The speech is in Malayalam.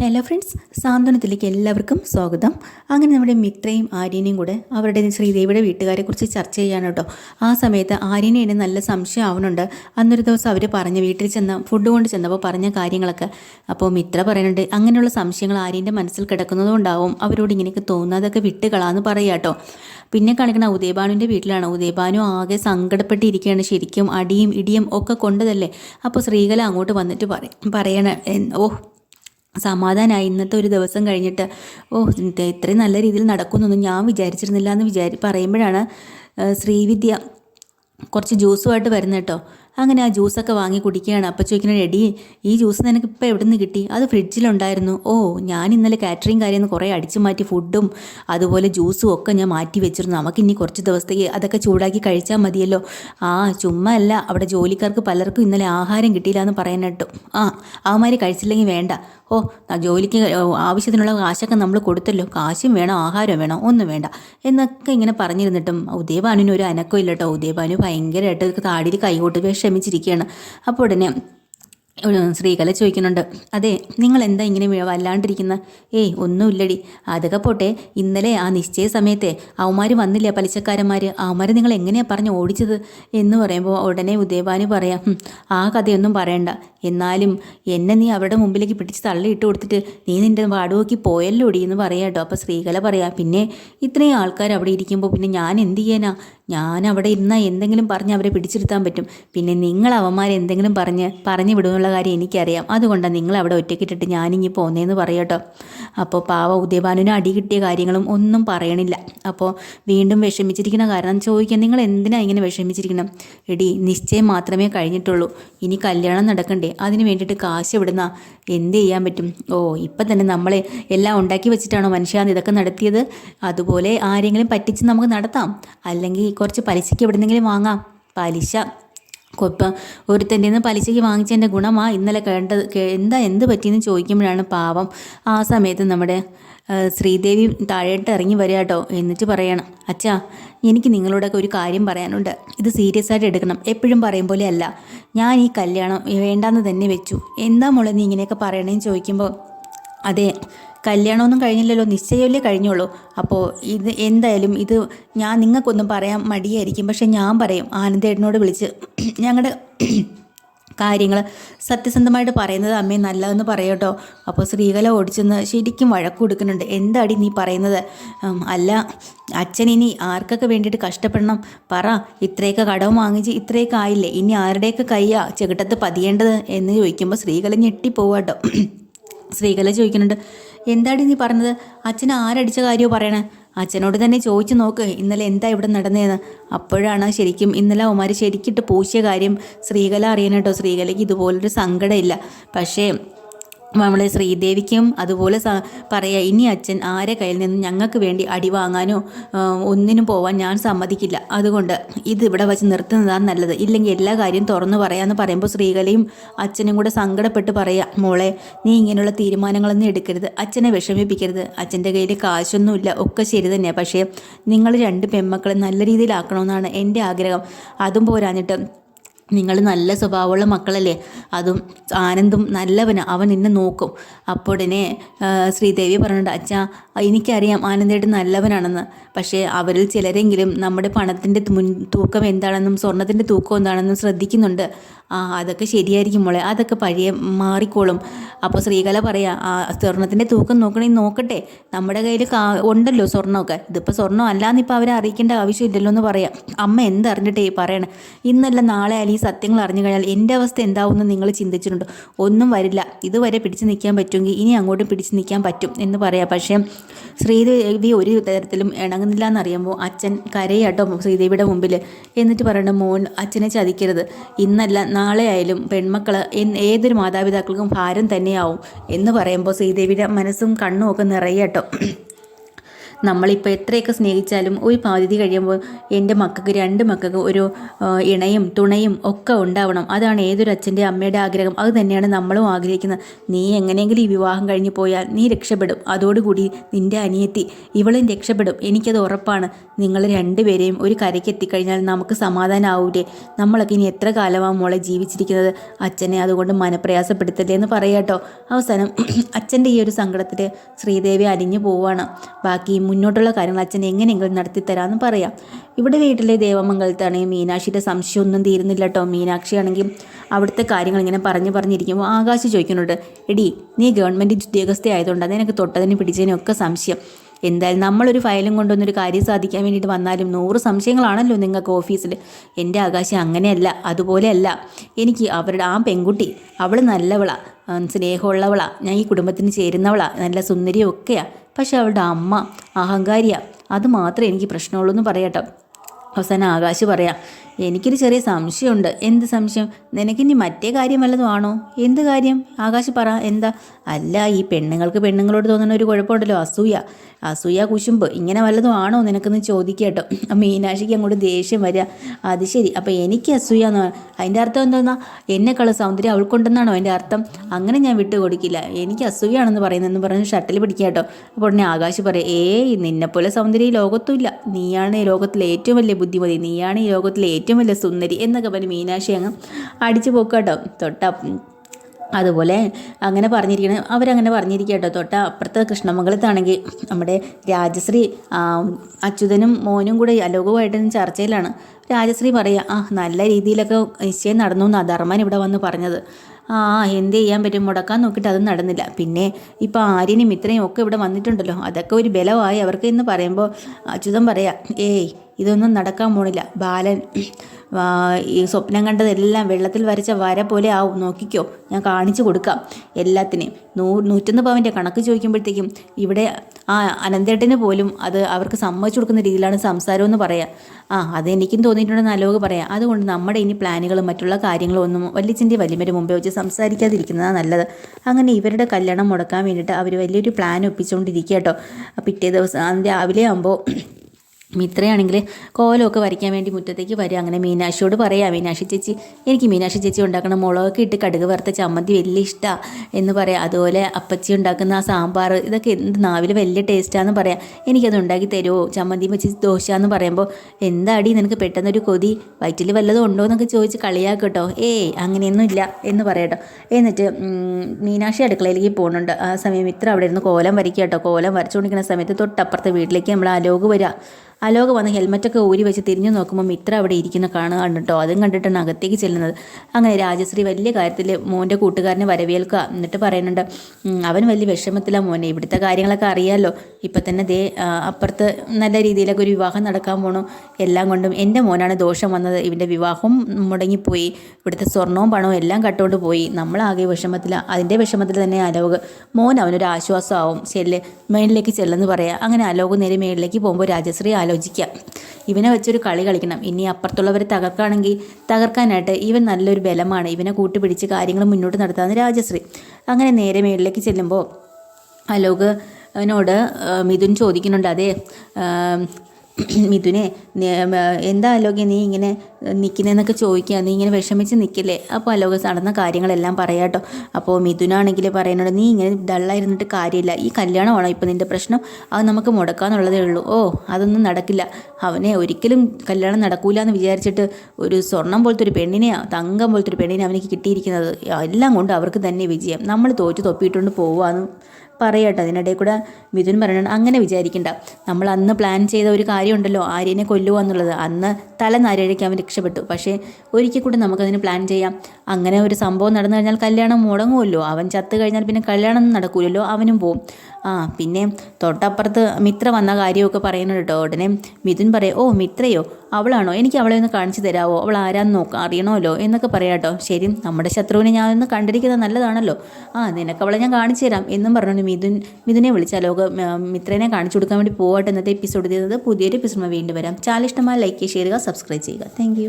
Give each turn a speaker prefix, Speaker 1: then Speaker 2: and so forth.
Speaker 1: ഹലോ ഫ്രണ്ട്സ് സാന്ത്വനത്തിലേക്ക് എല്ലാവർക്കും സ്വാഗതം. അങ്ങനെ നമ്മുടെ മിത്രയും ആര്യനെയും കൂടെ അവരുടെ ശ്രീദേവിയുടെ വീട്ടുകാരെ കുറിച്ച് ചർച്ച ചെയ്യാണ് കേട്ടോ. ആ സമയത്ത് ആര്യനെ എന്നെ നല്ല സംശയം ആവുന്നുണ്ട്. അന്നൊരു ദിവസം അവർ പറഞ്ഞ വീട്ടിൽ ചെന്ന ഫുഡ് കൊണ്ട് ചെന്നപ്പോൾ പറഞ്ഞ കാര്യങ്ങളൊക്കെ. അപ്പോൾ മിത്ര പറയുന്നുണ്ട് അങ്ങനെയുള്ള സംശയങ്ങൾ ആര്യന്റെ മനസ്സിൽ കിടക്കുന്നതുകൊണ്ടാവും അവരോട് ഇങ്ങനെയൊക്കെ തോന്നാതൊക്കെ വിട്ടുകളാന്ന് പറയുക കേട്ടോ. പിന്നെ കാണിക്കണ ഉദയഭാനുവിന്റെ വീട്ടിലാണ്. ഉദയഭാനു ആകെ സങ്കടപ്പെട്ടിരിക്കുകയാണ് ശരിക്കും. അടിയും ഇടിയും ഒക്കെ കൊണ്ടതല്ലേ? അപ്പോൾ ശ്രീകല അങ്ങോട്ട് വന്നിട്ട് പറയും പറയണ എൻ- ഓ സമാധാനമായി ഇന്നത്തെ ഒരു ദിവസം കഴിഞ്ഞിട്ട് ഓ ഇത് ഇത്രയും നല്ല രീതിയിൽ നടക്കുന്നൊന്നും ഞാൻ വിചാരിച്ചിരുന്നില്ല എന്ന് വിചാരി പറയുമ്പോഴാണ് ശ്രീവിദ്യ കുറച്ച് ജ്യൂസുമായിട്ട് വരുന്നത് കേട്ടോ. അങ്ങനെ ആ ജ്യൂസൊക്കെ വാങ്ങി കുടിക്കുകയാണ്. അപ്പം ചോദിക്കുന്നത് എടി ഈ ജ്യൂസ് നിനക്ക് ഇപ്പം എവിടെ നിന്ന് കിട്ടി? അത് ഫ്രിഡ്ജിലുണ്ടായിരുന്നു. ഓ ഞാൻ ഇന്നലെ കാറ്ററിംഗ് കാര്യം കുറേ അടിച്ചു മാറ്റി ഫുഡും അതുപോലെ ജ്യൂസും ഒക്കെ ഞാൻ മാറ്റി വെച്ചിരുന്നു. നമുക്ക് ഇനി കുറച്ച് ദിവസത്തേക്ക് അതൊക്കെ ചൂടാക്കി കഴിച്ചാൽ മതിയല്ലോ. ആ ചുമ്മാ അല്ല. അവിടെ ജോലിക്കാർക്ക് പലർക്കും ഇന്നലെ ആഹാരം കിട്ടിയില്ല എന്ന് പറയാൻ ആ അവന്മാർ കഴിച്ചില്ലെങ്കിൽ വേണ്ട. ഓ ജോലിക്ക് ആവശ്യത്തിനുള്ള കാശൊക്കെ നമ്മൾ കൊടുത്തല്ലോ. കാശും വേണം ആഹാരം വേണം ഒന്നും വേണ്ട. എന്നൊക്കെ ഇങ്ങനെ പറഞ്ഞിരുന്നിട്ടും ഉദയഭാനുവിന് ഒരു അനക്കം കേട്ടോ. ഉദയഭാനു ഭയങ്കരമായിട്ട് താടിയിൽ കൈകോട്ട് കൈകൊട്ട് വിഷമിച്ചിരിക്കുകയാണ് അപ്പോൾ ഉടനെ ശ്രീകല ചോദിക്കുന്നുണ്ട് അതെ നിങ്ങൾ എന്താ ഇങ്ങനെ വല്ലാണ്ടിരിക്കുന്ന? ഏയ് ഒന്നുമില്ലടി. അതൊക്കെ പോട്ടെ ഇന്നലെ ആ നിശ്ചയ സമയത്തെ അവന്മാർ വന്നില്ല പലിശക്കാരന്മാർ അവന്മാർ നിങ്ങൾ എങ്ങനെയാണ് പറഞ്ഞ് ഓടിച്ചത്? എന്ന് പറയുമ്പോൾ ഉടനെ ഉദയഭാനു പറയാം ആ കഥയൊന്നും പറയണ്ട. എന്നാലും എന്നെ നീ അവരുടെ മുമ്പിലേക്ക് പിടിച്ച് തള്ളിയിട്ട് കൊടുത്തിട്ട് നീ നിന്റെ വാടുവോക്കി പോയല്ലോടി എന്ന് പറയാം കേട്ടോ. അപ്പോൾ ശ്രീകല പറയാം പിന്നെ ഇത്രയും ആൾക്കാർ അവിടെ ഇരിക്കുമ്പോൾ പിന്നെ ഞാൻ എന്ത് ചെയ്യാനാ? ഞാൻ അവിടെ ഇരുന്നാൽ എന്തെങ്കിലും പറഞ്ഞ് അവരെ പിടിച്ചിരുത്താൻ പറ്റും. പിന്നെ നിങ്ങൾ അവന്മാരെ എന്തെങ്കിലും പറഞ്ഞ് പറഞ്ഞു വിടുമെന്നുള്ള കാര്യം എനിക്കറിയാം. അതുകൊണ്ടാണ് നിങ്ങൾ അവിടെ ഒറ്റയ്ക്കിട്ടിട്ട് ഞാനിങ്ങി പോന്നേന്ന് പറയട്ടോ അപ്പോൾ പാവ ഉദയഭാനുവിന് അടി കിട്ടിയ കാര്യങ്ങളും ഒന്നും പറയണില്ല. അപ്പോൾ വീണ്ടും വിഷമിച്ചിരിക്കുന്ന കാരണം ചോദിക്കാം നിങ്ങൾ എന്തിനാണ് ഇങ്ങനെ വിഷമിച്ചിരിക്കണം? എടി നിശ്ചയം മാത്രമേ കഴിഞ്ഞിട്ടുള്ളൂ. ഇനി കല്യാണം നടക്കണ്ടേ? അതിന് വേണ്ടിയിട്ട് കാശ് എവിടുന്ന? എന്ത് ചെയ്യാൻ പറ്റും? ഓ ഇപ്പം തന്നെ നമ്മളെ എല്ലാം ഉണ്ടാക്കി വെച്ചിട്ടാണോ മനുഷ്യ ഇതൊക്കെ നടത്തിയത്? അതുപോലെ ആരെങ്കിലും പറ്റിച്ച് നമുക്ക് നടത്താം. അല്ലെങ്കിൽ കുറച്ച് പലിശയ്ക്ക് എവിടെന്നെങ്കിലും വാങ്ങാം. പലിശ കൊപ്പം. ഒരുത്തന്റെ നിന്ന് പലിശയ്ക്ക് വാങ്ങിച്ചതിന്റെ ഗുണമാ ഇന്നലെ കേണ്ടത്. എന്താ എന്ത് പറ്റിയെന്ന് ചോദിക്കുമ്പോഴാണ് പാവം. ആ സമയത്ത് നമ്മുടെ ശ്രീദേവി താഴേട്ട് ഇറങ്ങി വരിക കേട്ടോ എന്നിട്ട് പറയണം അച്ഛാ എനിക്ക് നിങ്ങളോടൊക്കെ ഒരു കാര്യം പറയാനുണ്ട്. ഇത് സീരിയസ് ആയിട്ട് എടുക്കണം. എപ്പോഴും പറയും പോലെ അല്ല. ഞാൻ ഈ കല്യാണം വേണ്ടാന്ന് തന്നെ വെച്ചു. എന്താ മോളെ നീ ഇങ്ങനെയൊക്കെ പറയണേന്ന് ചോദിക്കുമ്പോൾ അതെ കല്യാണമൊന്നും കഴിഞ്ഞില്ലല്ലോ നിശ്ചയമല്ലേ കഴിഞ്ഞുള്ളൂ. അപ്പോൾ ഇത് എന്തായാലും ഇത് ഞാൻ നിങ്ങൾക്കൊന്നും പറയാൻ മടിയായിരിക്കും. പക്ഷെ ഞാൻ പറയും ആനന്ദേട്ടനോട് വിളിച്ച് ഞങ്ങളുടെ കാര്യങ്ങൾ സത്യസന്ധമായിട്ട് പറയുന്നത് അമ്മേ നല്ലതെന്ന് പറയട്ടോ. അപ്പോൾ ശ്രീകല ഓടിച്ചെന്ന് ശരിക്കും വഴക്കു കൊടുക്കുന്നുണ്ട്. എന്താടി നീ പറയുന്നത്? അല്ല അച്ഛൻ ഇനി ആർക്കൊക്കെ വേണ്ടിയിട്ട് കഷ്ടപ്പെടണം? പറ ഇത്രയൊക്കെ കടവും വാങ്ങിച്ച് ഇത്രയൊക്കെ ആയില്ലേ? ഇനി ആരുടെയൊക്കെ കയ്യാ ചെകിട്ടത്ത് പതിയേണ്ടത്? എന്ന് ചോദിക്കുമ്പോൾ ശ്രീകല ഞെട്ടിപ്പോവാട്ടോ. ശ്രീകല ചോദിക്കുന്നുണ്ട് എന്താടി നീ പറഞ്ഞത്? അച്ഛൻ ആരടിച്ച കാര്യമോ പറയണേ? അച്ഛനോട് തന്നെ ചോദിച്ചു നോക്ക് ഇന്നലെ എന്താ ഇവിടെ നടന്നതെന്ന് അപ്പോഴാണ് ശരിക്കും ഇന്നലെ അവന്മാർ ശരിക്കിട്ട് പൂശിയ കാര്യം ശ്രീകല അറിയണം കേട്ടോ ശ്രീകലയ്ക്ക് ഇതുപോലൊരു സങ്കടമില്ല പക്ഷേ നമ്മളെ ശ്രീദേവിക്കും അതുപോലെ പറയുക പറയാ ഇനി അച്ഛൻ ആരെ കയ്യിൽ നിന്നും ഞങ്ങൾക്ക് വേണ്ടി അടി വാങ്ങാനോ ഒന്നിനും പോവാൻ ഞാൻ സമ്മതിക്കില്ല. അതുകൊണ്ട് ഇത് ഇവിടെ വച്ച് നിർത്തുന്നതാണ് നല്ലത്. ഇല്ലെങ്കിൽ എല്ലാ കാര്യം തുറന്നു പറയാമെന്ന് പറയുമ്പോൾ ശ്രീകലയും അച്ഛനും കൂടെ സങ്കടപ്പെട്ട് പറയാം മോളെ നീ ഇങ്ങനെയുള്ള തീരുമാനങ്ങളൊന്നും എടുക്കരുത്. അച്ഛനെ വിഷമിപ്പിക്കരുത്. അച്ഛന്റെ കയ്യിൽ കാശൊന്നുമില്ല. ഒക്കെ ശരി തന്നെയാണ് പക്ഷേ നിങ്ങൾ രണ്ട് പെൺമക്കളെ നല്ല രീതിയിലാക്കണമെന്നാണ് എന്റെ ആഗ്രഹം. അതും പോരാഞ്ഞിട്ട് നിങ്ങൾ നല്ല സ്വഭാവമുള്ള മക്കളല്ലേ? അതും ആനന്ദും നല്ലവന്. അവൻ നിന്നെ നോക്കും. ആ, ശ്രീദേവി പറഞ്ഞിട്ട് അച്ഛാ എനിക്കറിയാം ആനന്ദേട്ട് നല്ലവനാണെന്ന്. പക്ഷേ അവരിൽ ചിലരെങ്കിലും നമ്മുടെ പണത്തിന്റെ മുൻ തൂക്കം എന്താണെന്നും സ്വർണത്തിന്റെ തൂക്കം എന്താണെന്നും ശ്രദ്ധിക്കുന്നുണ്ട്. ആ അതൊക്കെ ശരിയായിരിക്കും മോളെ. അതൊക്കെ പഴയ മാറിക്കോളും. അപ്പോൾ ശ്രീകല പറയാ ആ സ്വർണത്തിന്റെ തൂക്കം നോക്കണമെങ്കിൽ നോക്കട്ടെ. നമ്മുടെ കയ്യിൽ കാ ഉണ്ടല്ലോ സ്വർണമൊക്കെ ഇതിപ്പോൾ സ്വർണം അല്ലാന്നിപ്പോൾ അവരെ അറിയിക്കേണ്ട ആവശ്യമില്ലല്ലോ എന്ന് പറയാം. അമ്മ എന്തറിഞ്ഞിട്ടേ പറയണേ? ഇന്നല്ല നാളെ ആയാലും ഈ സത്യങ്ങൾ അറിഞ്ഞു കഴിഞ്ഞാൽ എന്റെ അവസ്ഥ എന്താവുമെന്ന് നിങ്ങൾ ചിന്തിച്ചിട്ടുണ്ടോ. ഒന്നും വരില്ല. ഇതുവരെ പിടിച്ചു നിൽക്കാൻ പറ്റുമെങ്കിൽ ഇനി അങ്ങോട്ടും പിടിച്ചു നിൽക്കാൻ പറ്റും എന്ന് പറയാം. പക്ഷേ ശ്രീദേവി ഒരു തരത്തിലും ഇണങ്ങുന്നില്ല എന്നറിയുമ്പോൾ അച്ഛൻ കരയാട്ടോ ശ്രീദേവിയുടെ മുമ്പിൽ. എന്നിട്ട് പറയണ മോൻ അച്ഛനെ ചതിക്കരുത്. ഇന്നല്ല നാളെ ആയാലും പെൺമക്കൾ ഏതൊരു മാതാപിതാക്കൾക്കും ഭാരം തന്നെയാവും. എന്ന് പറയുമ്പോൾ ശ്രീദേവിയുടെ മനസ്സും കണ്ണും ഒക്കെ നിറയട്ടോ നമ്മളിപ്പോൾ എത്രയൊക്കെ സ്നേഹിച്ചാലും ഒരു പകുതി കഴിയുമ്പോൾ എന്റെ മക്കൾക്ക് രണ്ട് മക്കൾക്ക് ഒരു ഇണയും തുണയും ഒക്കെ ഉണ്ടാവണം. അതാണ് ഏതൊരു അച്ഛന്റെ അമ്മയുടെ ആഗ്രഹം. അത് തന്നെയാണ് നമ്മളും ആഗ്രഹിക്കുന്നത്. നീ എങ്ങനെയെങ്കിലും ഈ വിവാഹം കഴിഞ്ഞ് പോയാൽ നീ രക്ഷപ്പെടും. അതോടുകൂടി നിന്റെ അനിയത്തി ഇവളും രക്ഷപ്പെടും. എനിക്കത് ഉറപ്പാണ്. നിങ്ങൾ രണ്ടുപേരെയും ഒരു കരയ്ക്ക് എത്തിക്കഴിഞ്ഞാൽ നമുക്ക് സമാധാനമാവൂലേ നമ്മളൊക്കെ ഇനി എത്ര കാലമാണ് മോളെ ജീവിച്ചിരിക്കുന്നത്? അച്ഛനെ അതുകൊണ്ട് മനപ്രയാസപ്പെടുത്തല്ലേ എന്ന് പറയാട്ടോ. അവസാനം അച്ഛന്റെ ഈ ഒരു സങ്കടത്തിൽ ശ്രീദേവി അലിഞ്ഞു പോവുകയാണ്. ബാക്കി മുന്നോട്ടുള്ള കാര്യങ്ങൾ അച്ഛൻ എങ്ങനെയെങ്കിലും നടത്തിത്തരാമെന്ന് പറയാം. ഇവിടെ വീട്ടിലെ ദേവമംഗലത്താണെങ്കിൽ മീനാക്ഷിയുടെ സംശയമൊന്നും തീരുന്നില്ല കേട്ടോ. മീനാക്ഷിയാണെങ്കിൽ അവിടുത്തെ കാര്യങ്ങൾ ഇങ്ങനെ പറഞ്ഞു പറഞ്ഞിരിക്കുമ്പോൾ ആകാശ് ചോദിക്കുന്നുണ്ട് എടി നീ ഗവൺമെന്റ് ഉദ്യോഗസ്ഥയായതുകൊണ്ട് നിനക്ക് തൊട്ടതിന് പിടിച്ചതിനൊക്കെ സംശയം. എന്തായാലും നമ്മളൊരു ഫയലും കൊണ്ടൊന്നൊരു കാര്യം സാധിക്കാൻ വേണ്ടിയിട്ട് വന്നാലും നൂറ് സംശയങ്ങളാണല്ലോ നിങ്ങൾക്ക് ഓഫീസിൽ. എന്റെ ആകാശം അങ്ങനെയല്ല അതുപോലെയല്ല. എനിക്ക് അവരുടെ ആ പെൺകുട്ടി അവൾ നല്ലവളാ ഉം, സ്നേഹമുള്ളവളാ ഞാൻ ഈ കുടുംബത്തിന് ചേരുന്നവളാ നല്ല സുന്ദരിയും ഒക്കെയാ പക്ഷെ അവളുടെ അമ്മ അഹങ്കാരിയാണ് അത് മാത്രമേ എനിക്ക് പ്രശ്നമുള്ളൂ എന്ന് പറയട്ടോ. അവസാനം ആകാശ് പറയാം എനിക്കൊരു ചെറിയ സംശയമുണ്ട്. എന്ത് സംശയം? നിനക്കിനി മറ്റേ കാര്യം വല്ലതും ആണോ? എന്ത് കാര്യം? ആകാശ് പറ എന്താ? അല്ല ഈ പെണ്ണുങ്ങൾക്ക് പെണ്ണുങ്ങളോട് തോന്നുന്ന ഒരു കുഴപ്പമുണ്ടല്ലോ അസൂയ. അസൂയ കുശുമ്പ് ഇങ്ങനെ വല്ലതും ആണോ? നിനക്കെന്ന് ചോദിക്കട്ടോ കേട്ടോ. മീനാക്ഷിക്ക് അങ്ങോട്ട് ദേഷ്യം വരിക അത് ശരി അപ്പോൾ എനിക്ക് അസൂയ എന്ന് അതിന്റെ അർത്ഥം എന്തോന്നാ? എന്നെക്കള സൗന്ദര്യം അവൾക്കുണ്ടെന്നാണോ അതിന്റെ അർത്ഥം? അങ്ങനെ ഞാൻ വിട്ടു കൊടുക്കില്ല. എനിക്ക് അസൂയാണെന്ന് പറയുന്നതെന്ന് പറഞ്ഞ് ഷട്ടിൽ പിടിക്കുക കേട്ടോ. അപ്പോൾ ഉടനെ ആകാശ് പറയാം ഏയ് നിന്നെപ്പോലെ സൗന്ദര്യം ഈ ലോകത്തുമില്ല നീയാണ് ലോകത്തിലെ ഏറ്റവും വലിയ ബുദ്ധിമതി. നീയാണ് ഈ ലോകത്തിലെ ഏറ്റവും വലിയ സുന്ദരി എന്നൊക്കെ പറഞ്ഞ് മീനാക്ഷി അങ്ങ് അടിച്ചു പോക്കാട്ടോ തൊട്ട അതുപോലെ അങ്ങനെ പറഞ്ഞിരിക്കണം അവരങ്ങനെ പറഞ്ഞിരിക്കുക കേട്ടോ. തൊട്ട അപ്പുറത്തെ കൃഷ്ണമംഗലത്താണെങ്കിൽ നമ്മുടെ രാജശ്രീ അച്യുതനും മോനും കൂടെ അലോകവുമായിട്ട് ചർച്ചയിലാണ്. രാജശ്രീ പറയുക ആ നല്ല രീതിയിലൊക്കെ നിശ്ചയം നടന്നു എന്ന് ധർമ്മൻ ഇവിടെ വന്ന് പറഞ്ഞത്. ആ എന്ത് ചെയ്യാൻ പറ്റും? മുടക്കാൻ നോക്കിയിട്ട് അതും നടന്നില്ല. പിന്നെ ഇപ്പോൾ ആര്യനും ഇത്രയും ഒക്കെ ഇവിടെ വന്നിട്ടുണ്ടല്ലോ. അതൊക്കെ ഒരു ബലമായി അവർക്ക് എന്ന് പറയുമ്പോൾ അച്യുതൻ പറയാം ഏയ് ഇതൊന്നും നടക്കാൻ പോണില്ല. ബാലൻ ഈ സ്വപ്നം കണ്ടതെല്ലാം വെള്ളത്തിൽ വരച്ച വര പോലെ ആവും. നോക്കിക്കോ ഞാൻ കാണിച്ചു കൊടുക്കാം എല്ലാത്തിനെയും. നൂ നൂറ്റൊന്ന് പവന്റെ കണക്ക് ചോദിക്കുമ്പോഴത്തേക്കും ഇവിടെ ആ അനന്തേട്ടന് പോലും അത് അവർക്ക് സമ്മതിച്ചു കൊടുക്കുന്ന രീതിയിലാണ് സംസാരമെന്ന് പറയാം. ആ അതെനിക്കും തോന്നിയിട്ടുണ്ടെന്ന് അലോക് പറയാം. അതുകൊണ്ട് നമ്മുടെ ഇനി പ്ലാനുകളും മറ്റുള്ള കാര്യങ്ങളും ഒന്നും വല്യച്ഛന്റെ വലിയമ്മയുടെ മുമ്പേ വെച്ച് സംസാരിക്കാതിരിക്കുന്നതാണ് നല്ലത്. അങ്ങനെ ഇവരുടെ കല്യാണം മുടക്കാൻ വേണ്ടിയിട്ട് അവർ വലിയൊരു പ്ലാൻ ഒപ്പിച്ചുകൊണ്ടിരിക്കുക കേട്ടോ പിറ്റേ ദിവസം രാവിലെ ആകുമ്പോൾ മിത്രയാണെങ്കിൽ കോലമൊക്കെ വരയ്ക്കാൻ വേണ്ടി മുറ്റത്തേക്ക് വരിക. അങ്ങനെ മീനാക്ഷിയോട് പറയാം മീനാക്ഷി ചേച്ചി എനിക്ക് മീനാക്ഷി ചേച്ചി ഉണ്ടാക്കുന്ന മുളകൊക്കെ ഇട്ട് കടുക് വറുത്ത ചമ്മന്തി വലിയ ഇഷ്ടമാണ് എന്ന് പറയാം. അതുപോലെ അപ്പച്ചി ഉണ്ടാക്കുന്ന ആ സാമ്പാർ ഇതൊക്കെ എന്ത് നാവിൽ വലിയ ടേസ്റ്റാന്ന് പറയാം. എനിക്കത് ഉണ്ടാക്കി തരുമോ ചമ്മന്തി വെച്ച് ദോശ എന്ന് പറയുമ്പോൾ എന്താടി നിനക്ക് പെട്ടെന്നൊരു കൊതി? വയറ്റിൽ വല്ലതും ഉണ്ടോ എന്നൊക്കെ ചോദിച്ച് കളിയാക്കട്ടോ. ഏയ് അങ്ങനെയൊന്നും ഇല്ല എന്ന് പറയട്ടോ. എന്നിട്ട് മീനാക്ഷി അടുക്കളയിലേക്ക് പോകുന്നുണ്ട് ആ സമയം ഇത്ര അവിടെ ഇരുന്ന് കോലം വരയ്ക്കുക കേട്ടോ കോലം വരച്ചുകൊണ്ടിരിക്കുന്ന സമയത്ത് തൊട്ടപ്പുറത്തെ വീട്ടിലേക്ക് നമ്മൾ അലോക് വരിക അലോക് വന്ന് ഹെൽമെറ്റൊക്കെ ഊരി വെച്ച് തിരിഞ്ഞു നോക്കുമ്പോൾ മിത്ര അവിടെ ഇരിക്കുന്ന കാണുക കണ്ടിട്ടോ അതും കണ്ടിട്ടാണ് അകത്തേക്ക് ചെല്ലുന്നത്. അങ്ങനെ രാജശ്രീ വലിയ കാര്യത്തിൽ മോന്റെ കൂട്ടുകാരനെ വരവേൽക്കുക എന്നിട്ട് പറയുന്നുണ്ട് അവൻ വലിയ വിഷമത്തിലാണ് മോനെ. ഇവിടുത്തെ കാര്യങ്ങളൊക്കെ അറിയാമല്ലോ ഇപ്പം തന്നെ ദേ അപ്പുറത്ത് നല്ല രീതിയിലൊക്കെ ഒരു വിവാഹം നടക്കാൻ പോണു. എല്ലാം കൊണ്ടും എന്റെ മോനാണ് ദോഷം വന്നത്. ഇവന്റെ വിവാഹം മുടങ്ങിപ്പോയി. ഇവിടുത്തെ സ്വർണവും പണവും എല്ലാം കട്ടുകൊണ്ട് പോയി. നമ്മളാകെ വിഷമത്തില്ല അതിന്റെ വിഷമത്തിൽ തന്നെ അലോക്. മോൻ അവനൊരു ആശ്വാസമാവും. ചെല്ല് മേളിലേക്ക് ചെല്ലെന്ന് പറയാം. അങ്ങനെ അലോക് നേരെ മേളിലേക്ക് പോകുമ്പോൾ രാജശ്രീ ആലോചിക്കുക ഇവനെ വെച്ചൊരു കളി കളിക്കണം. ഇനി അപ്പുറത്തുള്ളവരെ തകർക്കുകയാണെങ്കിൽ തകർക്കാനായിട്ട് ഇവൻ നല്ലൊരു ബലമാണ്. ഇവനെ കൂട്ടുപിടിച്ച് കാര്യങ്ങൾ മുന്നോട്ട് നടത്താമെന്ന് രാജശ്രീ. അങ്ങനെ നേരെ മേളിലേക്ക് ചെല്ലുമ്പോൾ അലോക് അവനോട് മിഥുൻ ചോദിക്കുന്നുണ്ട് അതെ മിഥുനെ എന്താ അലോകെ നീ ഇങ്ങനെ നിൽക്കുന്നതെന്നൊക്കെ ചോദിക്കുക. നീ ഇങ്ങനെ വിഷമിച്ച് നിൽക്കില്ലേ അപ്പോൾ അലോക നടന്ന കാര്യങ്ങളെല്ലാം പറയാം കേട്ടോ അപ്പോൾ മിഥുനാണെങ്കിൽ പറയുന്നുണ്ട് നീ ഇങ്ങനെ ഡള്ളായിരുന്നിട്ട് കാര്യമില്ല ഈ കല്യാണമാണോ ഇപ്പോൾ നിന്റെ പ്രശ്നം? അത് നമുക്ക് മുടക്കാന്നുള്ളതേ ഉള്ളൂ. ഓ അതൊന്നും നടക്കില്ല. അവനെ ഒരിക്കലും കല്യാണം നടക്കൂല എന്ന് വിചാരിച്ചിട്ട് ഒരു സ്വർണം പോലത്തെ ഒരു പെണ്ണിനെയാ തങ്കം പോലത്തെ ഒരു പെണ്ണിനെ അവനിക്ക് കിട്ടിയിരിക്കുന്നത്. എല്ലാം കൊണ്ട് അവർക്ക് തന്നെ വിജയം. നമ്മൾ തോറ്റു തൊപ്പിയിട്ടുകൊണ്ട് പോവാന്ന് പറയട്ടെ. അതിനിടയിൽ കൂടെ മിഥുൻ പറയണം അങ്ങനെ വിചാരിക്കണ്ട. നമ്മൾ അന്ന് പ്ലാൻ ചെയ്ത ഒരു കാര്യമുണ്ടല്ലോ ആര്യനെ കൊല്ലുക എന്നുള്ളത്. അന്ന് തല നാരഴയ്ക്ക് അവൻ രക്ഷപ്പെട്ടു. പക്ഷേ ഒരിക്കൽ കൂടി നമുക്കതിന് പ്ലാൻ ചെയ്യാം. അങ്ങനെ ഒരു സംഭവം നടന്നു കഴിഞ്ഞാൽ കല്യാണം മുടങ്ങുമല്ലോ. അവൻ ചത്തു കഴിഞ്ഞാൽ പിന്നെ കല്യാണം നടക്കൂലല്ലോ. അവനും പോവും. ആ പിന്നെ തൊട്ടപ്പുറത്ത് മിത്ര വന്ന കാര്യമൊക്കെ പറയുന്നുണ്ട് കേട്ടോ ഉടനെ മിഥുൻ പറയും ഓ മിത്രയോ? അവളാണോ? എനിക്ക് അവളെ ഒന്ന് കാണിച്ചു തരാവോ? അവൾ ആരാന്ന് നോക്കാം അറിയണമല്ലോ? എന്നൊക്കെ പറയാം കേട്ടോ ശരി നമ്മുടെ ശത്രുവിനെ ഞാൻ ഒന്ന് കണ്ടിരിക്കുന്നത് നല്ലതാണല്ലോ. ആ നിനക്ക് അവളെ ഞാൻ കാണിച്ചു തരാം എന്നും പറഞ്ഞു മിഥുൻ മിഥുനെ വിളിച്ചാൽ ലോക മിത്രനെ കാണിച്ചു കൊടുക്കാൻ വേണ്ടി പോകട്ടെ ഇന്നത്തെ എപ്പിസോഡ് ചെയ്തത് പുതിയൊരു എപ്പിസോഡ് വീണ്ടും വരാം. ചാനൽ ഇഷ്ടമായ ലൈക്ക് ചെയ്യുക സബ്സ്ക്രൈബ് ചെയ്യുക താങ്ക്